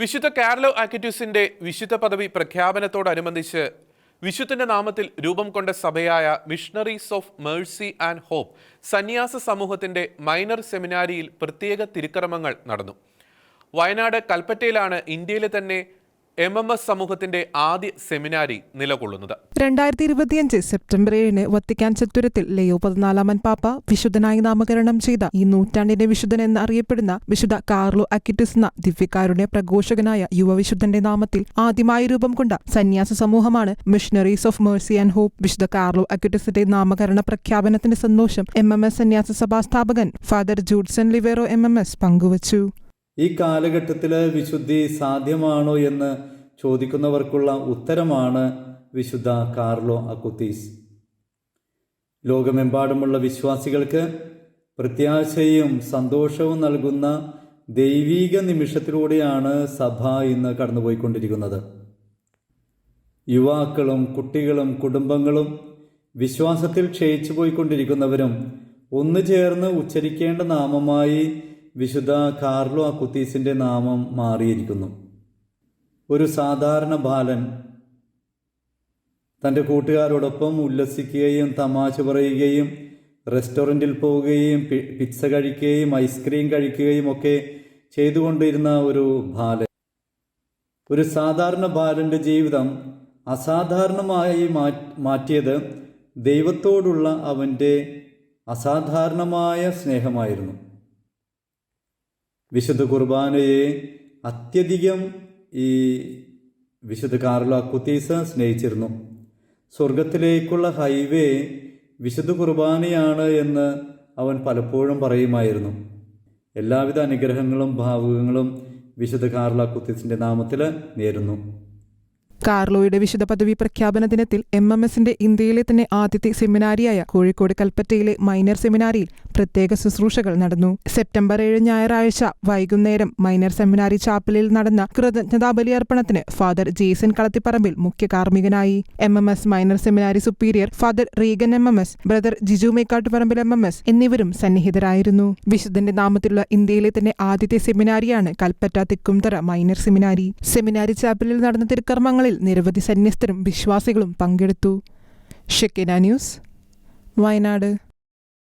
വിശുദ്ധ കാർലോ ആക്യുറ്റൂസിന്റെ വിശുദ്ധ പദവി പ്രഖ്യാപനത്തോടനുബന്ധിച്ച് വിശുദ്ധന്റെ നാമത്തിൽ രൂപം കൊണ്ട സഭയായ Missionaries of Mercy and Hope സന്യാസ സമൂഹത്തിന്റെ മൈനർ സെമിനാരിയിൽ പ്രത്യേക തിരുക്രമങ്ങൾ നടന്നു. വയനാട് കൽപ്പറ്റയിലാണ് ഇന്ത്യയിലെ തന്നെ എം എം എസ് സമൂഹത്തിന്റെ ആദ്യ സെമിനാരി നിലകൊള്ളുന്നത്. രണ്ടായിരത്തി ഇരുപത്തിയഞ്ച് സെപ്റ്റംബർ ഏഴിന് വത്തിക്കാൻ ചത്തുരത്തിൽ ലയോ പതിനാലാമൻ പാപ്പ വിശുദ്ധനായി നാമകരണം ചെയ്ത ഈ നൂറ്റാണ്ടിന്റെ വിശുദ്ധൻ എന്ന് അറിയപ്പെടുന്ന വിശുദ്ധ കാർലോ അക്കിറ്റിസ് എന്ന ദിവ്യക്കാരുടെ പ്രഘോഷകനായ യുവവിശുദ്ധന്റെ നാമത്തിൽ ആദ്യമായി രൂപം കൊണ്ട സന്യാസ സമൂഹമാണ് Missionaries of Mercy and Hope വിശുദ്ധ കാർലോ അക്കിറ്റിസിന്റെ നാമകരണ പ്രഖ്യാപനത്തിന്റെ സന്തോഷം എം എം എസ് സന്യാസ സഭാ സ്ഥാപകൻ Father Judson Livero M M S പങ്കുവച്ചു. ഈ കാലഘട്ടത്തിൽ വിശുദ്ധി സാധ്യമാണോ എന്ന് ചോദിക്കുന്നവർക്കുള്ള ഉത്തരമാണ് വിശുദ്ധ കാർലോ അക്കുത്തീസ് ലോകമെമ്പാടുമുള്ള വിശ്വാസികൾക്ക് പ്രത്യാശയും സന്തോഷവും നൽകുന്ന ദൈവീക നിമിഷത്തിലൂടെയാണ് സഭ ഇന്ന് കടന്നുപോയിക്കൊണ്ടിരിക്കുന്നത്. യുവാക്കളും കുട്ടികളും കുടുംബങ്ങളും വിശ്വാസത്തിൽ ക്ഷയിച്ചു പോയിക്കൊണ്ടിരിക്കുന്നവരും ഒന്നു ചേർന്ന് ഉച്ചരിക്കേണ്ട നാമമായി വിശുദ്ധ കാർലോ അക്കുത്തീസിന്റെ നാമം മാറിയിരിക്കുന്നു. ഒരു സാധാരണ ബാലൻ തന്റെ കൂട്ടുകാരോടൊപ്പം ഉല്ലസിക്കുകയും തമാശ പറയുകയും റെസ്റ്റോറന്റിൽ പോവുകയും പിസ്സ കഴിക്കുകയും ഐസ്ക്രീം കഴിക്കുകയും ഒക്കെ ചെയ്തുകൊണ്ടിരുന്ന ഒരു ബാലൻ. ഒരു സാധാരണ ബാലന്റെ ജീവിതം അസാധാരണമായി മാറ്റിയത് ദൈവത്തോടുള്ള അവന്റെ അസാധാരണമായ സ്നേഹമായിരുന്നു. വിശുദ്ധ കുർബാനയെ അത്യധികം ഈ വിശുദ്ധ കാർലോ അക്കുത്തീസ സ്നേഹിച്ചിരുന്നു. സ്വർഗത്തിലേക്കുള്ള ഹൈവേ വിശുദ്ധ കുർബാനയാണ് എന്ന് അവൻ പലപ്പോഴും പറയുമായിരുന്നു. എല്ലാവിധ അനുഗ്രഹങ്ങളും ഭാവുകങ്ങളും വിശുദ്ധ കാർലോ അക്കുത്തീസിന്റെ നാമത്തിൽ നേരുന്നു. കാർലോയുടെ വിശുദ്ധ പദവി പ്രഖ്യാപന ദിനത്തിൽ എം എം എസിന്റെ ഇന്ത്യയിലെ തന്നെ ആദ്യത്തെ സെമിനാരിയായ കോഴിക്കോട് കൽപ്പറ്റയിലെ മൈനർ സെമിനാരിയിൽ പ്രത്യേക ശുശ്രൂഷകൾ നടന്നു. സെപ്റ്റംബർ ഏഴ് ഞായറാഴ്ച വൈകുന്നേരം മൈനർ സെമിനാരി ചാപ്പലിൽ നടന്ന കൃതജ്ഞതാ ബലിയർപ്പണത്തിന് ഫാദർ ജേസൻ കളത്തിപ്പറമ്പിൽ മുഖ്യ കാർമ്മികനായി. M M S minor seminary superior Father Reagan M M S brother Jiju Mekkattuparambil M M S എന്നിവരും സന്നിഹിതരായിരുന്നു. വിശുദ്ധന്റെ നാമത്തിലുള്ള ഇന്ത്യയിലെ തന്നെ ആദ്യത്തെ സെമിനാരിയാണ് കൽപ്പറ്റ തിക്കുംതറ മൈനർ സെമിനാരി. സെമിനാരി ചാപ്പലിൽ നടന്ന തിരുക്കർമ്മങ്ങളിൽ നിരവധി സന്യസ്തരും വിശ്വാസികളും പങ്കെടുത്തു. Shekinah news Wayanad.